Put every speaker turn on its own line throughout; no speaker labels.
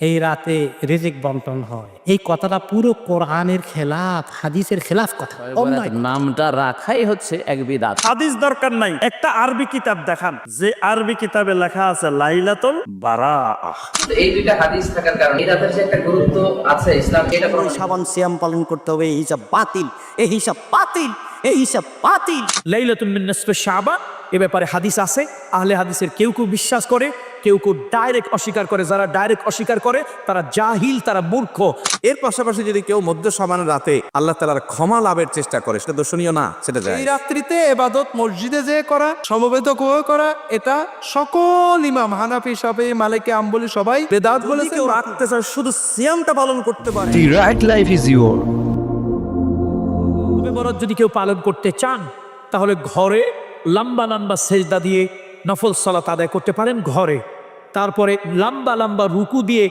এই রাতে রিজিক বন্টন হয়। এই কথাটা পুরো কোরআনের খেলাফ হাদিসের খেলাফ কথা।
নামটা রাখাই হচ্ছে এক বিদাত।
হাদিস দরকার নাই একটা আরবি কিতাব দেখান যে আরবি কিতাবে লেখা আছে লাইলাতুল বারা
তো এই দুইটা হাদিস থাকার কারণে এই রাতের যে একটা গুরুত্ব আছে ইসলাম এটা
সাবান সিয়াম পালন করতে হবে এই হিসাব বাতিল এই হিসাব বাতিল এই হিসাব বাতিল।
লাইলাতুল মিন নিসফে শাবান এ ব্যাপারে হাদিস আছে আহলে হাদিসের কেউ কেউ বিশ্বাস করে কেউ কেউ ডাইরেক্ট অস্বীকার করে যারা ডাইরেক্ট অস্বীকার করে তারা জাহিল তারা মূর্খ।
এর পাশাপাশি যদি কেউ মধ্য সমান রাতে আল্লাহ তালার ক্ষমা লাভের চেষ্টা করে সেটা দর্শনীয় না সেটা যায়।
এই রাত্রিতে এবাদত মসজিদে যে করা সমবেত করে করা এটা সকল ইমাম হানাফি সাফি মালিকে আম্বলি সবাই বেদাত বলেছে
কেউ রাখতে চায় শুধু সিয়ামটা পালন করতে পারে।
Right life is your.
তবে বরত যদি কেউ পালন করতে চান তাহলে ঘরে লম্বা লম্বা সেজদা দিয়ে নফল সলাত আদায় করতে পারেন ঘরে। তারপরে লম্বা লম্বা রুকু দিয়ে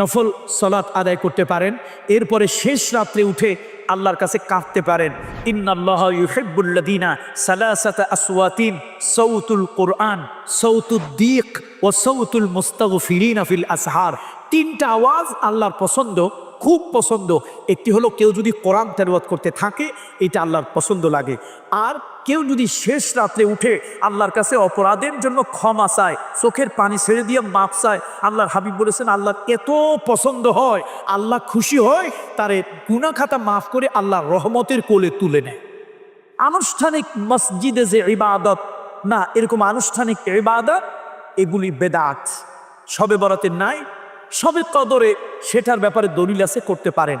নফল সলাৎ আদায় করতে পারেন। এরপরে শেষ রাত্রে উঠে আল্লাহর কাছে কাঁদতে পারেন। ইন্নাল্লাহ ইউহেবুল্লাদিনা সালাসাতা আসওয়াতিন সৌতুল কোরআন সৌতুদ্দিক ও সৌতুল মুস্তাগফিরিনা ফিল আসহার। তিনটা আওয়াজ আল্লাহর পছন্দ। খুব পছন্দ। একটি হলো কেউ যদি কোরআন তেরওয়াত করতে থাকে, এটা আল্লাহর পছন্দ লাগে। আর কেউ যদি শেষ রাত্রে উঠে আল্লাহর কাছে অপরাধের জন্য ক্ষমা চায়, চোখের পানি ছেড়ে দিয়ে মাপ চায়, আল্লাহর হাবিব বলেছেন আল্লাহর এত পছন্দ হয়, আল্লাহ খুশি হয়, তারে গুনা খাতা মাফ করে আল্লাহ রহমতের কোলে তুলে নেয়। আনুষ্ঠানিক মসজিদে যে ইবাদত, না, এরকম আনুষ্ঠানিক ইবাদত, এগুলি বেদাত। সবে বরাতে নাই সবে কদরে সেটার ব্যাপারে দলিল আছে, করতে পারেন।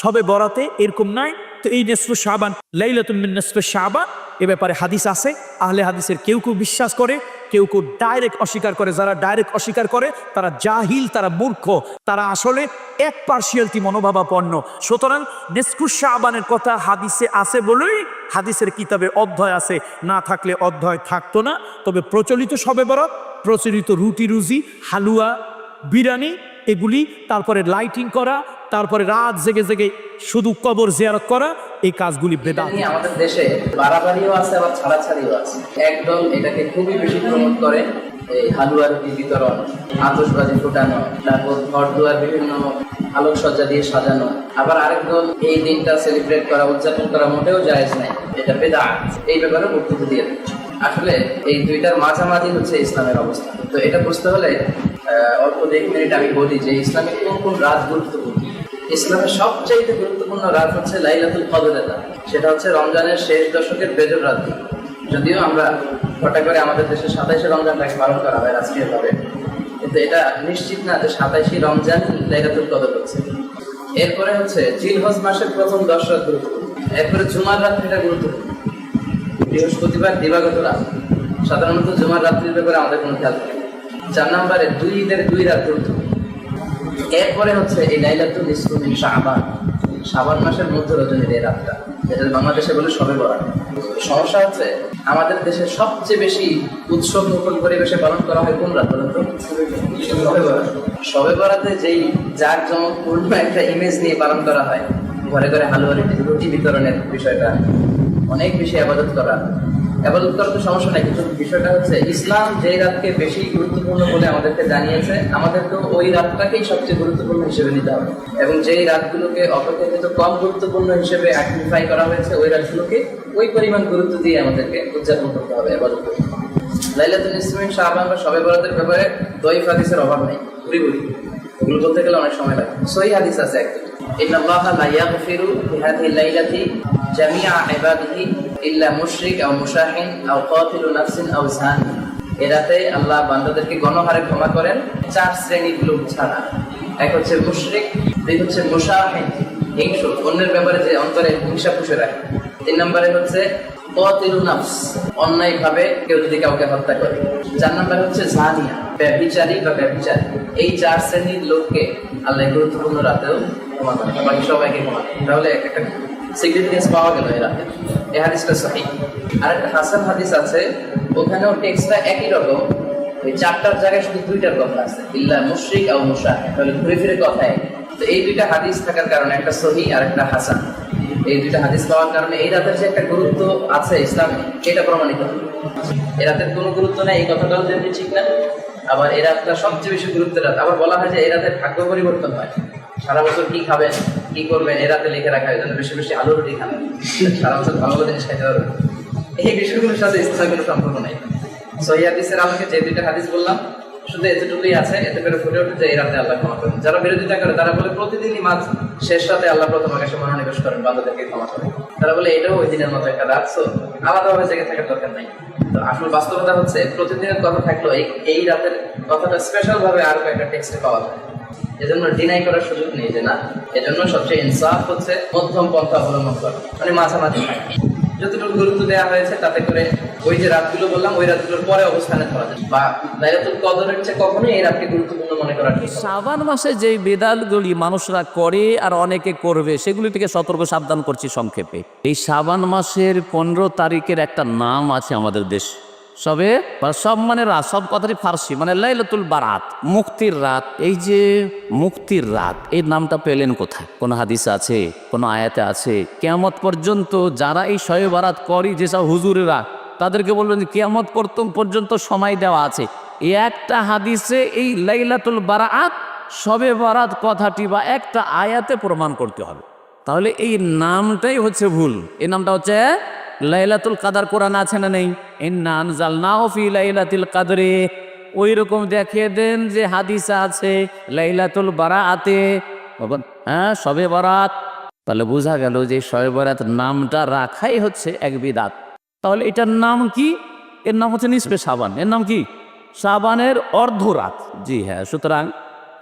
সবে বরাতে এরকম নাই। তো এই নেসফে শাবান লাইলাতুল মিন নেসফে শাবান, এ ব্যাপারে হাদিস আছে। আহলে হাদিসের কেউ কেউ বিশ্বাস করে, কেউ কেউ ডাইরেক্ট অস্বীকার করে। যারা ডাইরেক্ট অস্বীকার করে, তারা জাহিল, তারা মূর্খ, তারা আসলে এক পার্সিয়ালটি মনোভাবাপন্ন। সুতরাং নেসফুস শাহবানের কথা হাদিসে আছে বলেই হাদিসের কিতাবে অধ্যয় আছে। না থাকলে অধ্যায় থাকতো না। তবে প্রচলিত সবে বরাত, প্রচলিত রুটি রুজি হালুয়া বিরিয়ানি, এগুলি, তারপরে লাইটিং করা, তারপরে রাত জেগে জেগে শুধু কবর জিয়ারত করা, এই কাজগুলি
নিয়ে আমাদের দেশে বাড়াবাড়িও আছে, আবার আছে। এটাকে খুবই বেশি প্রমোট করে এই হালুয়া রুটি বিতরণ আতসবাজি ফুটানো, তারপর ঘর দুয়ার বিভিন্ন আলোকসজ্জা দিয়ে সাজানো। আবার আরেক দল এই দিনটা সেলিব্রেট করা, উদযাপন করা মোটেও জায়েজ নাই, এটা বেদা এই ব্যাপারে বক্তব্য দিয়ে দিচ্ছে। আসলে এই দুইটার মাঝামাঝি হচ্ছে ইসলামের অবস্থা। তো এটা বুঝতে হলে অল্প দেড় মিনিট আমি বলি যে ইসলামের কোন কোন রাত গুরুত্বপূর্ণ? ইসলামের সবচাইতে গুরুত্বপূর্ণ রাত হচ্ছে লাইলাতুল কদরের রাত। সেটা হচ্ছে রমজানের শেষ দশকের বেজর রাত যদিও আমরা হঠাৎ করে আমাদের দেশে সাতাইশে রমজানটাকে পালন করা হয় রাষ্ট্রীয় ভাবে কিন্তু এটা নিশ্চিত না যে সাতাইশে রমজান লাইলাতুল কদর হচ্ছে। এরপরে হচ্ছে জিলহজ মাসের প্রথম দশ রাত গুরুত্বপূর্ণ। এরপরে জুমার রাত্রিটা গুরুত্বপূর্ণ। বৃহস্পতিবার দিবাগত রাত। সাধারণত জুমার রাত্রির ব্যাপারে আমাদের কোনো খেয়াল থাকে চার নম্বরে দুই ঈদের দুই রাত এরপরে হচ্ছে এই লাইলাতুল ইসলামিন শাবান। শাবান মাসের মধ্য রজনীর এই রাতটা। যেটা বাংলাদেশে বলে সবে বরাত। সমস্যা হচ্ছে আমাদের দেশে সবচেয়ে বেশি উৎসব মুখর পরিবেশে পালন করা হয় কোন রাত বলেন তো? সবে বরাত। যেই জাক জমকপূর্ণ একটা ইমেজ নিয়ে পালন করা হয়, ঘরে ঘরে হালুয়া রুটি রুটি বিতরণের বিষয়টা। অনেক বেশি আবাদত করা। আবাদত করা তো সমস্যা নাই, কিন্তু বিষয়টা হচ্ছে ইসলাম যে রাতকে বেশি গুরুত্বপূর্ণ বলে আমাদেরকে জানিয়েছে আমাদেরকে ওই রাতটাকেই সবচেয়ে গুরুত্বপূর্ণ হিসেবে নিতে হবে। এবং যেই রাতগুলোকে অপেক্ষাকৃত কম গুরুত্বপূর্ণ হিসেবে আইডেন্টিফাই করা হয়েছে, ওই রাতগুলোকে ওই পরিমাণ গুরুত্ব দিয়ে আমাদেরকে উদযাপন করতে হবে আবাদত লাইলাতুল ইসলামিন শাহবান বা সবে বরাতের ব্যাপারে দইফ হাদিসের অভাব নেই পুরি পুরি ওগুলো বলতে গেলে অনেক সময় লাগে সহি হাদিস আছে একদম إن الله لا يغفر في هذه الليلة جميع عباده إلا مشرك أو مشاحن أو قاتل نفس أو زاني এরাতে আল্লাহ বান্দাদেরকে গণহারে ক্ষমা করেন চার শ্রেণীর লোক ছাড়া এক হচ্ছে মুশরিক দুই হচ্ছে মুশাহিন হিংসু অন্যের ব্যাপারে যে অন্তরে হিংসা পুষে রাখে তিন নম্বরে হচ্ছে কতিলু নাফস অন্যায় ভাবে কেউ যদি কাউকে হত্যা করে। চার নম্বরে হচ্ছে জানিয়া, ব্যভিচারী বা ব্যভিচারী। এই চার শ্রেণির লোককে আল্লাহ গুরুত্বপূর্ণ রাতেও ক্ষমা করে বাকি সবাইকে ক্ষমা তাহলে একটা সিগনিফিকেন্স পাওয়া গেল এই এই হাদিসটা সহি। আর একটা হাসান হাদিস আছে, ওখানেও টেক্সটটা একই রকম। ওই চারটার জায়গায় শুধু দুইটার কথা আছে। ইল্লা মুশরিক আর মুশা তাহলে ঘুরে ফিরে কথা একই। তো এই দুইটা হাদিস থাকার কারণে একটা সহি আর একটা হাসান। এই দুইটা হাদিস পাওয়ার কারণে এই রাতের যে একটা গুরুত্ব আছে ইসলামে, এটা প্রমাণিত। এই রাতের কোনো গুরুত্ব নেই, এই কথাটাও যেমনি ঠিক না, আবার এই রাতটা সবচেয়ে বেশি গুরুত্বের রাত। আবার বলা হয় যে এই রাতের ভাগ্য পরিবর্তন হয়। সারা বছর কি খাবেন কি করবেন এই রাতে লিখে রাখা হয় বেশি বেশি আলু রুটি খান। সারা বছর ভালো ভালো জিনিস খাইতে পারবেন। এই বিষয়গুলোর সাথে ইসলামের কোনো সম্পর্ক নাই। সহি হাদিসের আমাকে যে দুইটা হাদিস বললাম শুধু এতটুকুই আছে, এতে করে ফুটে যে এই রাতে আল্লাহ ক্ষমা করেন। যারা বিরোধিতা করে, তারা বলে প্রতিদিনই মাঝ শেষ রাতে আল্লাহ প্রথম আকাশে মনোনিবেশ করেন ক্ষমা করেন। তারা বলে, এটাও ওই দিনের মতো একটা জেগে থাকার দরকার নাই। তো আসল বাস্তবতা হচ্ছে, প্রতিদিনের কথা থাকলেও এই রাতের কথাটা স্পেশাল ভাবে আরও একটা টেক্সটে পাওয়া যায়। এজন্য ডিনাই করার সুযোগ নেই যে, না, এজন্য সবচেয়ে ইনসাফ হচ্ছে মধ্যম পন্থা অবলম্বন করা। মানে মাঝামাঝি থাকা। যতটুকু গুরুত্ব দেওয়া হয়েছে, তাতে করে ওই যে রাতগুলো বললাম, ওই রাতগুলোর পরে অবস্থানে ধরা যায় বা লাইলাতুল কদরের চেয়ে কখনোই এই রাতকে গুরুত্বপূর্ণ মনে করা শাবান
শ্রাবণ মাসে যেই বেদালগুলি মানুষরা করে আর অনেকে করবে, সেগুলি থেকে সতর্ক সাবধান করছি সংক্ষেপে। এই শ্রাবণ মাসের পনেরো তারিখের একটা নাম আছে আমাদের দেশ। সবে মানে সব মানে রাত, সব কথাটি ফার্সি মানে লাইলাতুল বারাত, মুক্তির রাত। এই যে মুক্তির রাত, এই নামটা পেলেন কোথায়? কোন হাদিস আছে? কোন আয়াতে আছে? কেয়ামত পর্যন্ত যারা এই শয়ে বারাত করি যেসব হুজুরেরা, তাদেরকে বলবেন কেয়ামত পর্যন্ত সময় দেওয়া আছে। একটা হাদিসে এই লাইলাতুল বারাত সবে বারাত কথাটি বা একটা আয়াতে প্রমাণ করতে হবে। তাহলে এই নামটাই হচ্ছে ভুল। এই নামটা হচ্ছে লাইলাতুল কাদার কোরআন আছে না নেই? ইন্না আনজালনাহু ফি লাইলাতুল কাদরে। ওই রকম দেখিয়ে দেন যে হাদিস আছে লাইলাতুল বারাতে বাবা, হ্যাঁ সবে বরাত। তাহলে বোঝা গেল যে শবে বারাত নামটা রাখাই হচ্ছে এক বিদাত। তাহলে এটার নাম কি? এর নাম হচ্ছে নিসবে সাবান এর নাম কি? সাবানের অর্ধরাত। জি হ্যাঁ সুতরাং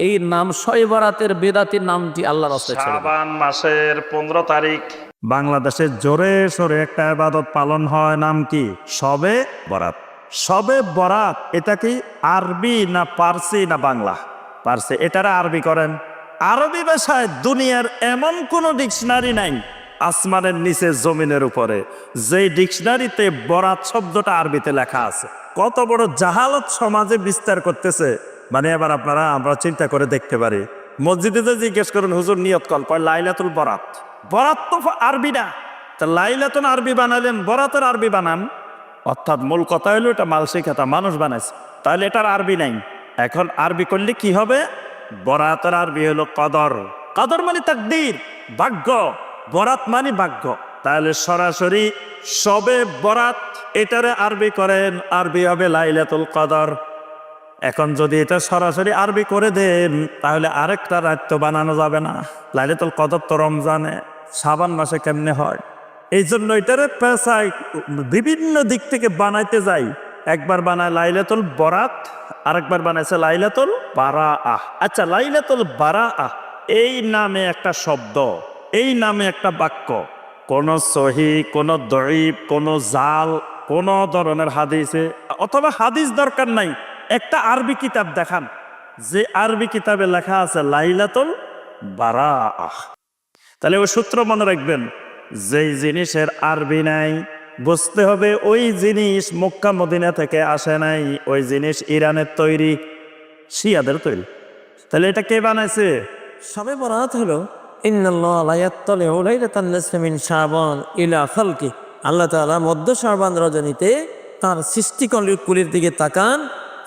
এই নাম শয়ে বারাতের বেদাতির নামটি আল্লাহ রাস্তায়
শাবান মাসের পনেরো তারিখ। বাংলাদেশে জোরে সোরে একটা ইবাদত পালন হয় নাম কি? সবে বরাত। সবে বরাত এটা কি আরবি না পার্সি না বাংলা? পার্সি এটারা আরবি করেন। আরবি ভাষায় দুনিয়ার এমন কোনো ডিকশনারি নাই আসমানের নিচে জমিনের উপরে। যেই ডিকশনারিতে বরাত শব্দটা আরবিতে লেখা আছে। কত বড় জাহালত সমাজে বিস্তার করতেছে। মানে এবার আপনারা, আমরা চিন্তা করে দেখতে পারি। মসজিদে যে জিজ্ঞেস করুন, হুজুর, নিয়ত কল? পর লাইলাতুল বরাত। বরাত তো আরবি না। তা লাইলাতুল আরবি বানালেন, বরাতের আরবি বানান। অর্থাৎ মূল কথা হলো এটা মাল শিখাতা মানুষ বানাইছে। তাহলে এটার আরবি নাই। এখন আরবি করলে কি হবে? বরাতের আরবি হলো কদর। কদর মানে তাকদীর, ভাগ্য। বরাত মানে ভাগ্য। তাহলে সরাসরি সবে বরাত, এটারে আরবি করেন, আরবি হবে লাইলাতুল কদর। এখন যদি এটা সরাসরি আরবি করে দেন, তাহলে আরেকটা রাত বানানো যাবে না। লাইলাতুল কদর তো রমজানে সাবান মাসে কেমনে হয়? এই জন্য এটারে পেশায় বিভিন্ন দিক থেকে বানাইতে যাই। একবার বানায় লাইলাতুল বরাত, আরেকবার বানাইছে লাইলাতুল বারা আহ আচ্ছা লাইলাতুল বারা আহ এই নামে একটা শব্দ, এই নামে একটা বাক্য। কোন সহি, কোন দরিব কোন জাল, কোন ধরনের হাদিসে, অথবা হাদিস দরকার নাই। একটা আরবি কিতাব দেখান, যে আরবি কিতাবে লেখা আছে, লাইলাতুল বারা তাহলে ওই সূত্র মনে রাখবেন, যেই জিনিসের আরবি নাই, বুঝতে হবে ওই জিনিস মক্কা মদিনা থেকে আসে নাই, ওই জিনিস ইরানের তৈরি, শিয়াদের তৈরি। তাহলে এটা কে বানাইছে?
সবে বরাত হলো আল্লাহ মধ্য শাবান রজনীতে তার সৃষ্টিকুলির দিকে তাকান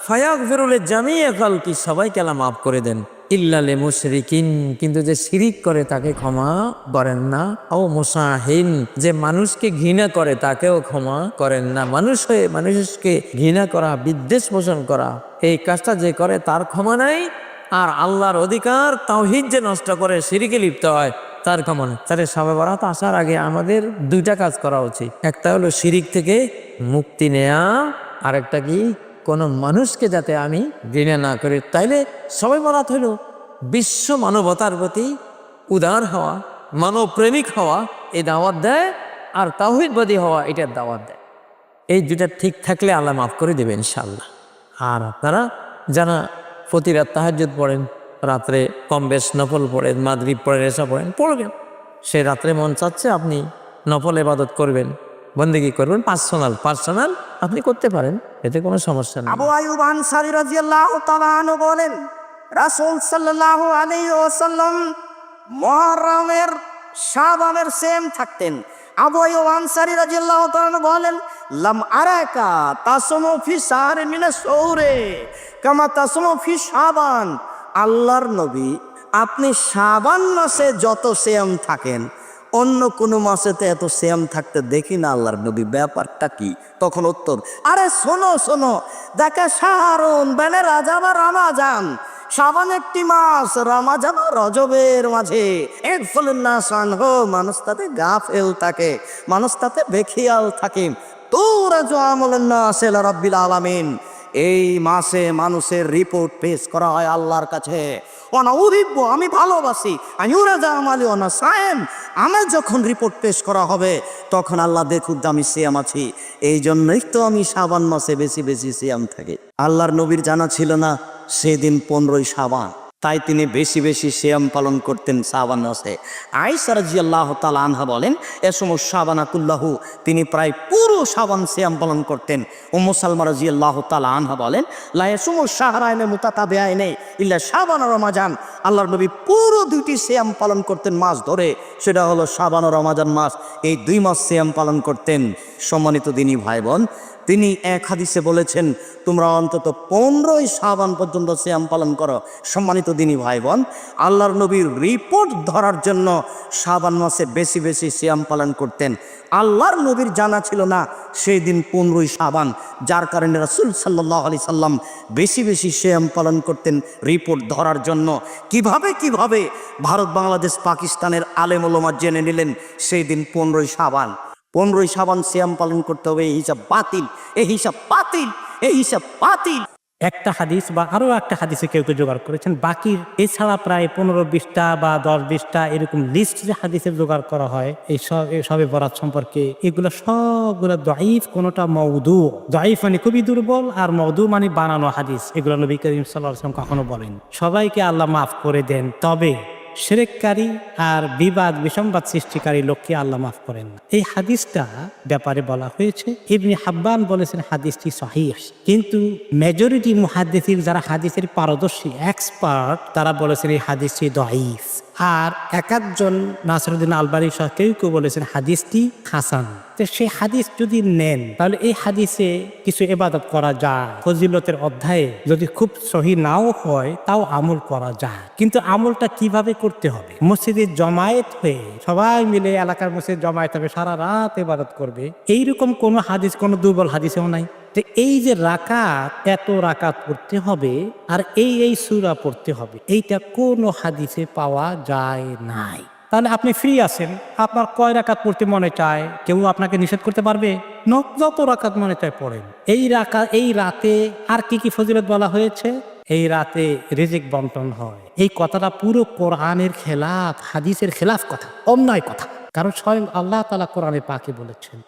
ফায়াক ফেরুলে জামিয়া খালকি সবাইকে আল্লাহ মাফ করে দেন। ইল্লালে মুশরিকিন কিন্তু যে শিরিক করে তাকে ক্ষমা করেন না। ও মুসাহিন, যে মানুষকে ঘৃণা করে তাকেও ক্ষমা করেন না। মানুষ হয়ে মানুষকে ঘৃণা করা, বিদ্বেষ পোষণ করা, এই কাজটা যে করে তার ক্ষমা নাই। আর আল্লাহর অধিকার তাওহিদ যে নষ্ট করে সিরিকে লিপ্ত হয়, তার কেমন তাহলে সবে বরাত আসার আগে আমাদের দুইটা কাজ করা উচিত। একটা হলো শিরিক থেকে মুক্তি নেয়া আর একটা কি? কোনো মানুষকে যাতে আমি ঘৃণা না করি। তাইলে সবাই বরাত হলো বিশ্ব মানবতার প্রতি উদার হওয়া, মানবপ্রেমিক হওয়া, এই দাওয়াত দেয় আর তাওহিদবাদী হওয়া, এটার দাওয়াত দেয়। এই দুটা ঠিক থাকলে আল্লাহ মাফ করে দেবে ইনশাল্লাহ আর আপনারা যারা প্রতি রাত তাহাজ্জুদ পড়েন, রাত্রে কম বেশ নফল পড়েন মাদরিব পড়েন, এসব পড়েন, পড়বেন। সে রাত্রে মন চাচ্ছে আপনি নফল এবাদত করবেন। বন্দেগি করবেন পার্সোনাল পার্সোনাল আপনি করতে পারেন, এতে কোনো সমস্যা নেই।
আবু আয়ুব আনসারী রাদিয়াল্লাহু তাআলা বলেন, রাসূল সাল্লাল্লাহু আলাইহি ওয়াসাল্লাম মুহররমের শাবানের সেম থাকতেন। আবু আইয়ুব আনসারী রাদিয়াল্লাহু তাআলা বলেন, লাম আরাকা তাসমু ফি সাহরি মিনা সৌরে, কামা তাসমু ফি শাবান। আল্লাহর নবী, আপনি শাবান মাসে যত সেম থাকেন অন্য কোনো মাসেতে এত সেম থাকতে দেখি না আল্লাহর নবী। ব্যাপারটা কি? তখন উত্তর, আরে শোনো শোনো, দেখে সাহারুন বেনে রাজা বা রামাজান। সাবান একটি মাস, রামাজান রজবের মাঝে। এর ফলে না হো, মানুষ তাতে গা ফেল থাকে, মানুষ তাতে বেখিয়াল থাকে। তোরা জো আমলেন না সেল রব্বিল আলামিন। এই মাসে মানুষের রিপোর্ট পেশ করা হয় আল্লাহর কাছে। অনা উদিব্য আমি ভালোবাসি। আইউরাজা আমালি অনা সায়েম, আমার যখন রিপোর্ট পেশ করা হবে, তখন আল্লাহ দেখুক আমি সিয়াম আছি। এই জন্যই তো আমি সাবান মাসে বেশি বেশি সিয়াম থাকি। আল্লাহর নবীর জানা ছিল না, সেদিন পনেরোই সাবান তাই তিনি বেশি বেশি শ্যাম পালন করতেন সাবান মাসে আইসা রাজি আল্লাহ তালা আনহা বলেন, এ সময় সাবানা কুল্লাহু তিনি প্রায় পুরো সাবান শ্যাম পালন করতেন। উম্মু সালমা রাজি আল্লাহ তালা আনহা বলেন লায়ে সময় সাহারায়নে মুতাতা বেআই নেই ইল্লা সাবান রমাজান। আল্লাহর নবী পুরো দুইটি শ্যাম পালন করতেন মাস ধরে, সেটা হলো সাবান রমাজান মাস। এই দুই মাস শ্যাম পালন করতেন। সম্মানিত দিনী ভাই বোন তিনি এক হাদিসে বলেছেন, তোমরা অন্তত পনেরোই সাবান পর্যন্ত শ্যাম পালন করো। সম্মানিত দিনী ভাই বোন আল্লাহর নবীর রিপোর্ট ধরার জন্য সাবান মাসে বেশি বেশি শ্যাম পালন করতেন। আল্লাহর নবীর জানা ছিল না সেই দিন পনেরোই সাবান যার কারণে রাসুল সাল্লাহ আলি সাল্লাম বেশি বেশি শ্যাম পালন করতেন রিপোর্ট ধরার জন্য। কীভাবে কীভাবে ভারত, বাংলাদেশ, পাকিস্তানের আলেমুলমা জেনে নিলেন সেই দিন পনেরোই সাবান পনেরোই সাবান শ্যাম পালন করতে হবে, এই হিসাব বাতিল, এই হিসাব বাতিল, এই হিসাব বাতিল।
একটা হাদিস বা আরও একটা হাদিসে কেউ কেউ জোগাড় করেছেন বাকি এছাড়া প্রায় পনেরো বিশটা বা দশ বিশটা এরকম লিস্ট যে হাদিসের জোগাড় করা হয়, এই সব সবে বরাত সম্পর্কে এগুলো সবগুলো দয়ীফ, কোনোটা মৌদু দয়ীফ মানে খুবই দুর্বল আর মৌদু মানে বানানো হাদিস, এগুলো নবী করিম সাল্লাহ কখনো বলেন সবাইকে আল্লাহ মাফ করে দেন। তবে সেরেককারী আর বিবাদ, বিসম্বাদ সৃষ্টিকারী লোককে আল্লাহ মাফ করেন না। এই হাদিসটা ব্যাপারে বলা হয়েছে, ইবনি হাব্বান বলেছেন হাদিসটি সহিহ। কিন্তু মেজরিটি মুহাদ্দিসির যারা হাদিসের পারদর্শী এক্সপার্ট তারা বলেছেন এই হাদিসটি দঈফ। আর একাধজন নাসরুদ্দিন আলবারি সহ কেউ কেউ বলেছেন হাদিসটি হাসান। তো সেই হাদিস যদি নেন, তাহলে এই হাদিসে কিছু এবাদত করা যায়। ফজিলতের অধ্যায়ে যদি খুব সহি নাও হয়, তাও আমল করা যায়। কিন্তু আমলটা কীভাবে করতে হবে? মসজিদে জমায়েত হয়ে সবাই মিলে এলাকার মসজিদ জমায়েত হবে, সারা রাত এবাদত করবে। এইরকম কোনো হাদিস, কোনো দুর্বল হাদিসেও নাই। তো এই যে রাকাত, এত রাকাত পড়তে হবে আর এই এই সুরা পড়তে হবে, এইটা কোনো হাদিসে পাওয়া যায় নাই। তাহলে আপনি ফ্রি আছেন, আপনার কয় রাকাত পড়তে মনে চায়? কেউ আপনাকে নিষেধ করতে পারবে? যত রাকাত মনে চায় পড়েন। এই রাকা, এই রাতে আর কি কি ফজিলত বলা হয়েছে? এই রাতে রিজিক বন্টন হয়। এই কথাটা পুরো কোরআনের খেলাফ, হাদিসের খেলাফ কথা, অন্যায় কথা। কারণ স্বয়ং আল্লাহ তালা কোরআনে পাকে বলেছেন।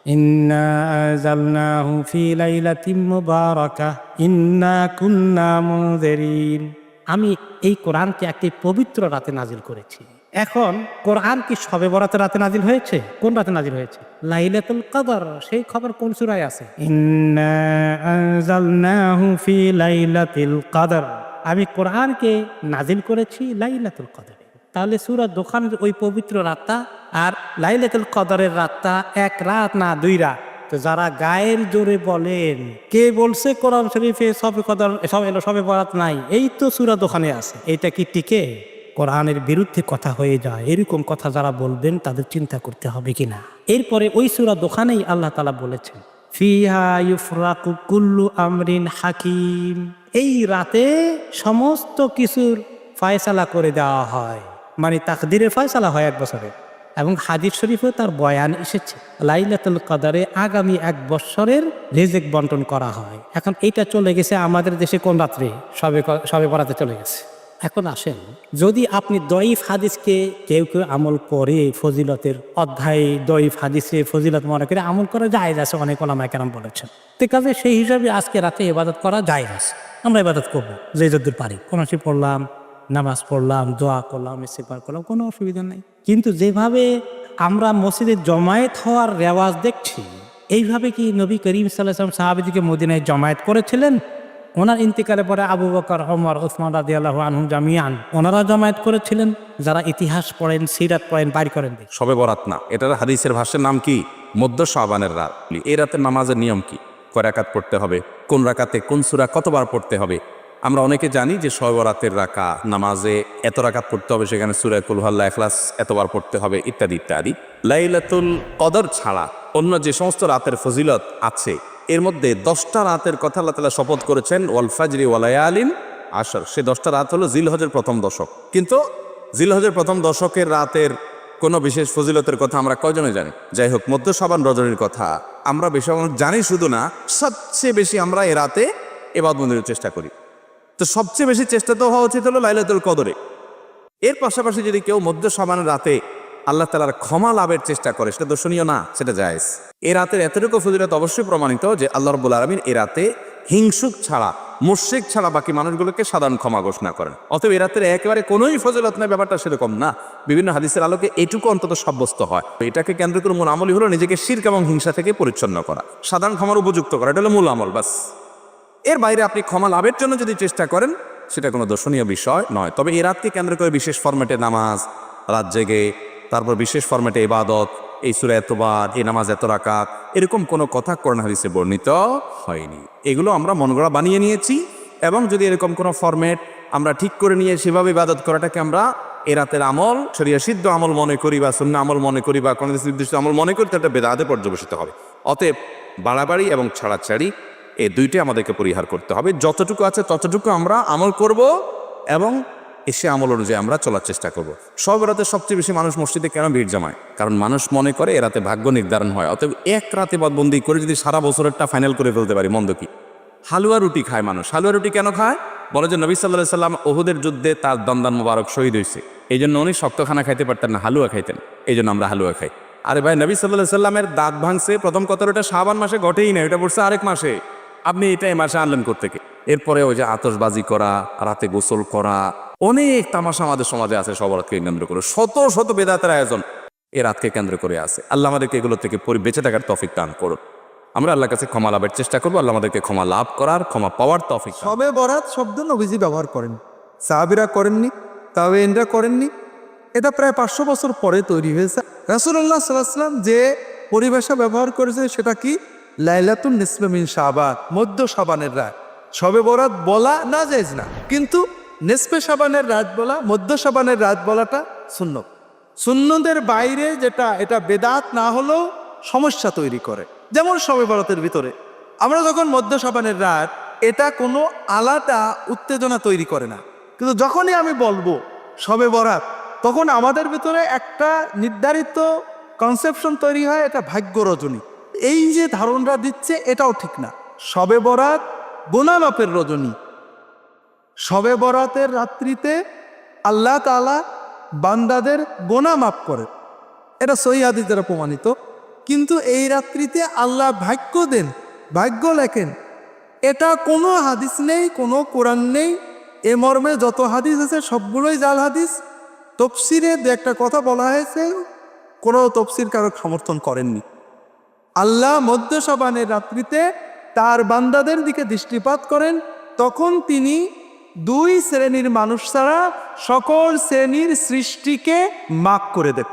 আমি এই কোরআনকে একটি পবিত্র রাতে নাজিল করেছি। এখন কোরআন কি সবে বরাতে রাতে নাজিল হয়েছে? কোন রাতে নাজিল হয়েছে? লাইলাতুল কদর সেই খবর কোন সূরায় আছে? ফি লাইলাতিল কদর। আমি কোরআনকে নাজিল করেছি লাইলাতুল কদর। তাহলে সুরা দোকানের ওই পবিত্র রাতটা আর লাইলাতুল কদরের রাতটা এক রাত না দুই রাত। তো যারা গায়ের জোরে বলেন, কে বলছে কোরআন শরীফে সবে কদর, সব এলো, সবে বরাত নাই? এই তো সুরা দোকানে আছে। এইটা কি টিকে? কোরআনের বিরুদ্ধে কথা হয়ে যায়। এরকম কথা যারা বলবেন, তাদের চিন্তা করতে হবে কিনা এরপরে ওই সুরা দোকানেই আল্লাহ তালা বলেছেন কুল্লু আমরিন হাকিম। এই রাতে সমস্ত কিছুর ফায়সালা করে দেওয়া হয়। মানে তাকদিরের ফয়সালা হয় এক বছরে। এবং হাদিস শরীফেও তার বয়ান এসেছে, লাইলাতুল কাদারে আগামী এক বছরের রেজেক বন্টন করা হয়। এখন এইটা চলে গেছে আমাদের দেশে কোন রাত্রে? সবে সবে বরাতে চলে গেছে। এখন আসেন, যদি আপনি দইফ হাদিসকে কেউ কেউ আমল করে ফজিলতের অধ্যায় দইফ হাদিসে ফজিলত মনে করে আমল করা যায় আছে, অনেক ওলামায় কেরাম বলেছেন। তো কাজে সেই হিসাবে আজকে রাতে ইবাদত করা যায় আছে। আমরা ইবাদত করব, যে যদ্দূর পারি। কোনো পড়লাম নামাজ পড়লাম, দোয়া করলাম ইস্তেকবার করলাম, কোনো অসুবিধা নেই। কিন্তু যেভাবে আমরা মসজিদে জমায়েত হওয়ার রেওয়াজ দেখছি, এইভাবে কি নবী করিম সাল্লাম সাহাবিদিকে মদিনায় জমায়েত করেছিলেন? ওনার ইন্তিকালে পরে আবু বকর, ওমর ওসমান রাজি আল্লাহ আনহুম জামিয়ান, ওনারা জমায়েত করেছিলেন। যারা ইতিহাস পড়েন, সিরাত পড়েন, বাইর করেন
সবে বরাত না। এটার হাদিসের ভাষ্যের নাম কি? মধ্য শাবানের রাত। এই রাতের নামাজের নিয়ম কি? কয় রাকাত পড়তে হবে? কোন রাকাতে কোন সুরা কতবার পড়তে হবে? আমরা অনেকে জানি যে শবে বরাতের রাকা নামাজে এত রাকাত পড়তে হবে, সেখানে সুরায় কুলহাল্লা এখলাস এতবার পড়তে হবে, ইত্যাদি ইত্যাদি। লাইলাতুল কদর ছাড়া অন্য যে সমস্ত রাতের ফজিলত আছে, এর মধ্যে দশটা রাতের কথা আল্লাহ তালা শপথ করেছেন, ওয়াল ফাজরি ওয়ালায়ালিন আসর সে দশটা রাত হলো জিলহজের প্রথম দশক। কিন্তু জিলহজের প্রথম দশকের রাতের কোনো বিশেষ ফজিলতের কথা আমরা কয়জনে জানি? যাই হোক মধ্য সাবান রজনীর কথা আমরা বেশি জানি শুধু না, সবচেয়ে বেশি আমরা এ রাতে এবাদ মন্দিরের চেষ্টা করি। তো সবচেয়ে বেশি চেষ্টা তো হওয়া উচিত হলো লাইলাতুল কদরে। এর পাশাপাশি যদি কেউ মধ্য সমানের রাতে আল্লাহ তালার ক্ষমা লাভের চেষ্টা করে, সেটা দর্শনীয় না, সেটা জায়েজ। এ রাতের এতটুকু ফজিলত অবশ্যই প্রমাণিত যে আল্লাহ রব্বুল আলমিন এ রাতে হিংসুক ছাড়া, মুশ্রিক ছাড়া বাকি মানুষগুলোকে সাধারণ ক্ষমা ঘোষণা করেন। অতএব এ রাতের একেবারে কোনোই ফজিলত নেই, ব্যাপারটা সেরকম না। বিভিন্ন হাদিসের আলোকে এটুকু অন্তত সাব্যস্ত হয়। এটাকে কেন্দ্র করে মূল আমলই হলো নিজেকে শির্ক এবং হিংসা থেকে পরিচ্ছন্ন করা। সাধারণ ক্ষমার উপযুক্ত করা, এটা হলো মূল আমল, বাস। এর বাইরে আপনি ক্ষমা লাভের জন্য যদি চেষ্টা করেন, সেটা কোনো দর্শনীয় বিষয় নয়। তবে এই রাতকে কেন্দ্র করে বিশেষ ফরম্যাটে নামাজ, রাত জেগে, তারপর বিশেষ ফরম্যাটে ইবাদত, এই সুরা এতবার, এই নামাজ এত রাকাত, এরকম কোনো কথা কোরআন হাদিসে বর্ণিত হয়নি। এগুলো আমরা মনগড়া বানিয়ে নিয়েছি এবং যদি এরকম কোনো ফরম্যাট আমরা ঠিক করে নিয়ে সেভাবে ইবাদত করাটাকে আমরা এ রাতের আমল, শরিয়া সিদ্ধ আমল মনে করি বা শূন্য আমল মনে করি বা কোনো নির্দিষ্ট আমল মনে করি তাহলে বেদাতে পর্যবেসিত হবে। অতএব বাড়াবাড়ি এবং ছাড়াছাড়ি এই দুইটি আমাদেরকে পরিহার করতে হবে। যতটুকু আছে ততটুকু আমরা আমল করব এবং এসে আমল অনুযায়ী আমরা চলার চেষ্টা করব। সব রাতে সবচেয়ে বেশি মানুষ মসজিদে কেন ভিড় জমায়? কারণ মানুষ মনে করে এ রাতে ভাগ্য নির্ধারণ হয়। অতএব এক রাতে বদবন্দি করে যদি সারা বছরেরটা ফাইনাল করে ফেলতে পারি, মন্দ কি? হালুয়া রুটি খায় মানুষ। হালুয়া রুটি কেন খায়? বলে যে নবী সাল্লাহ সাল্লাম ওহুদের যুদ্ধে তার দমদান মোবারক শহীদ হয়েছে। এই জন্য উনি শক্ত খানা খাইতে পারতেন না, হালুয়া খাইতেন। এই জন্য আমরা হালুয়া খাই। আরে ভাই, নবী সাল্লাহ সাল্লামের দাঁত ভাঙছে, প্রথম কথা ওটা শাবান মাসে ঘটেই না, এটা পড়ছে আরেক মাসে। আপনি এটা এই মাসে আনলেন করতে এরপরে ওই যে আতশবাজি করা, রাতে গোসল করা, অনেক তামাশা আমাদের সমাজে আছে সবরাতকে কেন্দ্র করে। শত শত বেদাতের আয়োজন এ রাতকে কেন্দ্র করে আছে। আল্লাহ আমাদেরকে এগুলো থেকে বেঁচে থাকার তফিক দান করুন। আমরা আল্লাহর কাছে ক্ষমা লাভের চেষ্টা করব, আল্লাহ আমাদেরকে ক্ষমা লাভ করার, ক্ষমা পাওয়ার তফিক
সবে বরাত শব্দ নবীজি ব্যবহার করেন। সাহাবিরা করেননি তাবেইনরা করেননি। এটা প্রায় পাঁচশো বছর পরে তৈরি হয়েছে। রাসুল্লাহ সাল্লাম যে পরিভাষা ব্যবহার করেছে সেটা কি? লাইলাতুন নিসমিন সাবান মধ্য সাবানের রাত। সবে বরাত বলা না যাইজ না, কিন্তু নেসপে সাবানের রাত বলা, মধ্য সাবানের রাত বলাটা শূন্য শূন্যদের বাইরে যেটা, এটা বেদাত না হলেও সমস্যা তৈরি করে। যেমন সবে বরাতের ভিতরে। আমরা যখন মধ্য সাবানের রাত, এটা কোনো আলাদা উত্তেজনা তৈরি করে না। কিন্তু যখনই আমি বলব সবে বরাত, তখন আমাদের ভিতরে একটা নির্ধারিত কনসেপশন তৈরি হয়, এটা ভাগ্য রজনী এই যে ধারণা দিচ্ছে, এটাও ঠিক না। সবে বরাত গোনামাপের রজনী। সবে বরাতের রাত্রিতে আল্লাহ তালা বান্দাদের গোনা মাপ করে। এটা সহি হাদিস দ্বারা প্রমাণিত। কিন্তু এই রাত্রিতে আল্লাহ ভাগ্য দেন, ভাগ্য লেখেন। এটা কোনো হাদিস নেই, কোনো কোরআন নেই। এ মর্মে যত হাদিস আছে, সবগুলোই জাল হাদিস। তফসিরে দু একটা কথা বলা হয়েছে, কোনো তফসির কারও সমর্থন করেননি। আল্লাহ মধ্য সবানের রাত্রিতে তার বান্দাদের দিকে দৃষ্টিপাত করেন, তখন তিনি দুই শ্রেণির মানুষ ছাড়া সকল শ্রেণির সৃষ্টিকে মাক করে দেন।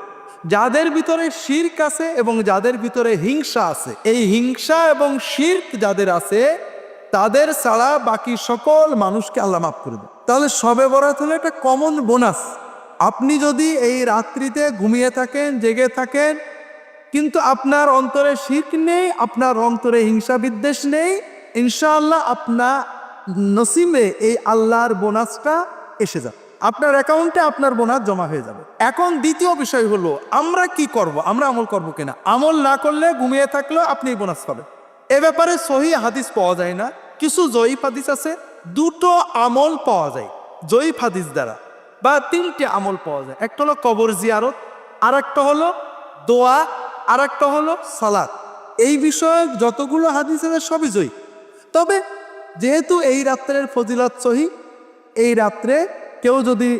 যাদের ভিতরে শির্ক আছে এবং যাদের ভিতরে হিংসা আছে। এই হিংসা এবং শির্ক যাদের আছে, তাদের ছাড়া বাকি সকল মানুষকে আল্লাহ মাফ করে দেন। তাহলে সবে বরাত হলো একটা কমন বোনাস আপনি যদি এই রাত্রিতে ঘুমিয়ে থাকেন, জেগে থাকেন কিন্তু আপনার অন্তরে শির্ক নেই, আপনার অন্তরে হিংসা বিদ্বেষ নেই, ইনশাআল্লাহ আপনার নসিমে এই আল্লাহর বোনাসটা এসে যাবে। আপনার অ্যাকাউন্টে আপনার বোনাস জমা হয়ে যাবে। এখন দ্বিতীয় বিষয় হলো, আমরা কি করব? আমরা আমল করব কিনা? আমল না করলে, ঘুমিয়ে থাকলেও আপনি বোনাস পাবেন। এ ব্যাপারে সহি হাদিস পাওয়া যায় না। কিছু জয়ীফ হাদিস আছে, দুটো আমল পাওয়া যায়, জয়ীফ হাদিস দ্বারা, বা তিনটে আমল পাওয়া যায়। একটা হলো কবর জিয়ারত আর একটা হলো দোয়া আর একটা হলো সালাদ এই বিষয়ে যতগুলো হাদিস আছে সবই জয়ী। তবে যেহেতু এই রাত্রের ফজিলত সহি, এই রাত্রে কেউ যদি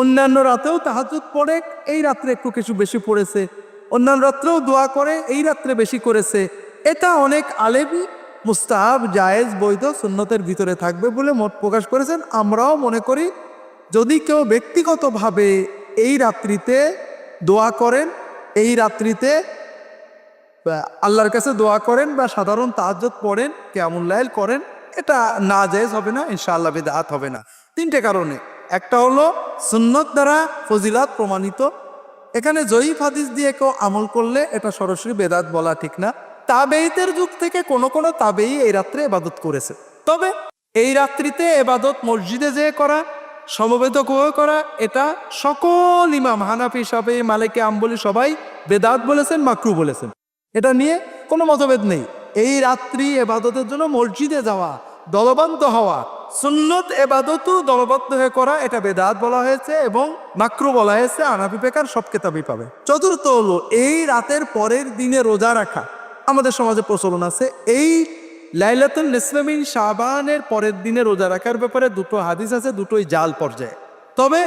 অন্যান্য রাতেও তাহাজুদ পড়ে, এই রাত্রে একটু কিছু বেশি পড়েছে। অন্যান্য রাত্রেও দোয়া করে, এই রাত্রে বেশি করেছে। এটা অনেক আলেমই মুস্তাহাব জায়েজ বৈধ সুন্নতের ভিতরে থাকবে বলে মত প্রকাশ করেছেন। আমরাও মনে করি, যদি কেউ ব্যক্তিগতভাবে এই রাত্রিতে দোয়া করেন এই রাত্রিতে আল্লাহর কাছে দোয়া করেন বা সাধারণ তাহাজ্জত পড়েন কেমন লাইল করেন, এটা না জায়েজ হবে না, ইনশাআল্লাহ বেদাত হবে না। তিনটে কারণে। একটা হলো সুন্নত দ্বারা ফজিলাত প্রমাণিত। এখানে জয়ীফ হাদিস দিয়ে কেউ আমল করলে এটা সরাসরি বেদাত বলা ঠিক না। তাবেইতের যুগ থেকে কোনো কোনো তাবেই এই রাত্রে এবাদত করেছে। তবে এই রাত্রিতে এবাদত মসজিদে যেয়ে করা সমবেত করে করা, এটা সকল ইমাম হানাফি সাবে মালিকে, আম্বলি সবাই বেদাত বলেছেন, মাকরু বলেছেন। এটা নিয়ে কোনো মতভেদ নেই। এই রাত্রি এবাদতের জন্য মসজিদে যাওয়া, দলবদ্ধ হওয়া, সুন্নত এবাদতও দলবদ্ধ হয়ে করা, এটা বেদাত বলা হয়েছে এবং মাকরু বলা হয়েছে আনাফি পেকার সব কেতাবই পাবে। চতুর্থ হলো, এই রাতের পরের দিনে রোজা রাখা। আমাদের সমাজে প্রচলন আছে, এই লাইলাতুল নিসলামিন শাবানের পরের দিনে রোজা রাখার ব্যাপারে দুটো হাদিস আছে, দুটোই জাল পর্যায়ে। তবে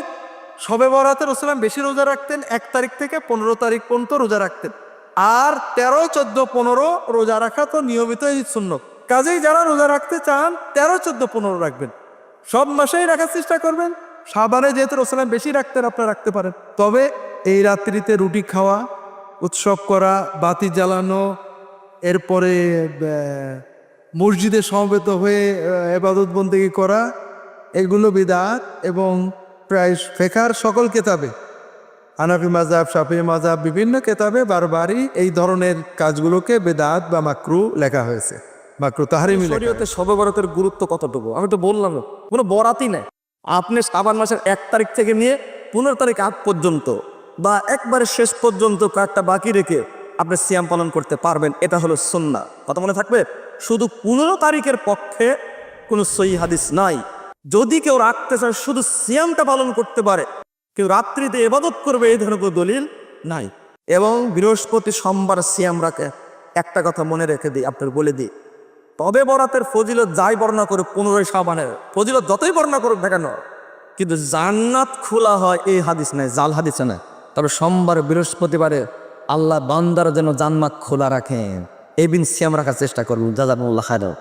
সবে বরাতে রসলাম বেশি রোজা রাখতেন এক তারিখ থেকে পনেরো তারিখ পর্যন্ত রোজা রাখতেন। আর তেরো, চোদ্দ, পনেরো রোজা রাখা তো নিয়মিত শূন্য কাজেই যারা রোজা রাখতে চান, তেরো, চোদ্দ, পনেরো রাখবেন। সব মাসেই রাখার চেষ্টা করবেন। সাবানে যেহেতু রসলাম বেশি রাখতেন, আপনারা রাখতে পারেন। তবে এই রাত্রিতে রুটি খাওয়া, উৎসব করা, বাতি জ্বালানো, এরপরে মসজিদে সমবেত হয়ে এবাদত বন্দেগী করা এগুলো বিদাত এবং প্রায় ফেকার সকল কেতাবে। হানাফি মাজাব শাফি মাজাব বিভিন্ন কেতাবে বারবারই এই ধরনের কাজগুলোকে বেদাত বা মাকরু লেখা হয়েছে। মাকরু তাহারিমি
শরীয়তে শবে বরাতের গুরুত্ব কতটুকু? আমি তো বললাম না, কোনো বরাতই নাই। আপনি শ্রাবণ মাসের এক তারিখ থেকে নিয়ে পনেরো তারিখ আগ পর্যন্ত বা একবারে শেষ পর্যন্ত কয়েকটা বাকি রেখে আপনি সিয়াম পালন করতে পারবেন এটা হলো সন্না কথা মনে থাকবে? শুধু পনেরো তারিখের পক্ষে কোনো সই হাদিস নাই। যদি কেউ রাখতে চায়, শুধু সিয়ামটা পালন করতে পারে। কেউ রাত্রিতে এবাদত করবে, এই ধরনের কোনো দলিল নাই। এবং বৃহস্পতি সোমবার সিয়াম রাখে। একটা কথা মনে রেখে দিই, আপনার বলে দিই। তবে বরাতের ফজিলত যাই বর্ণনা করুক, পনেরোই সাবানের ফজিলত যতই বর্ণনা করুক না কেন, কিন্তু জান্নাত খোলা হয় এই হাদিস নাই, জাল হাদিসে নাই। তবে সোমবার বৃহস্পতিবারে আল্লাহ বান্দার যেন জান্নাত খোলা রাখেন। এই বিন সিয়াম রাখার চেষ্টা করবেন জাজানুল্লাহ খায়র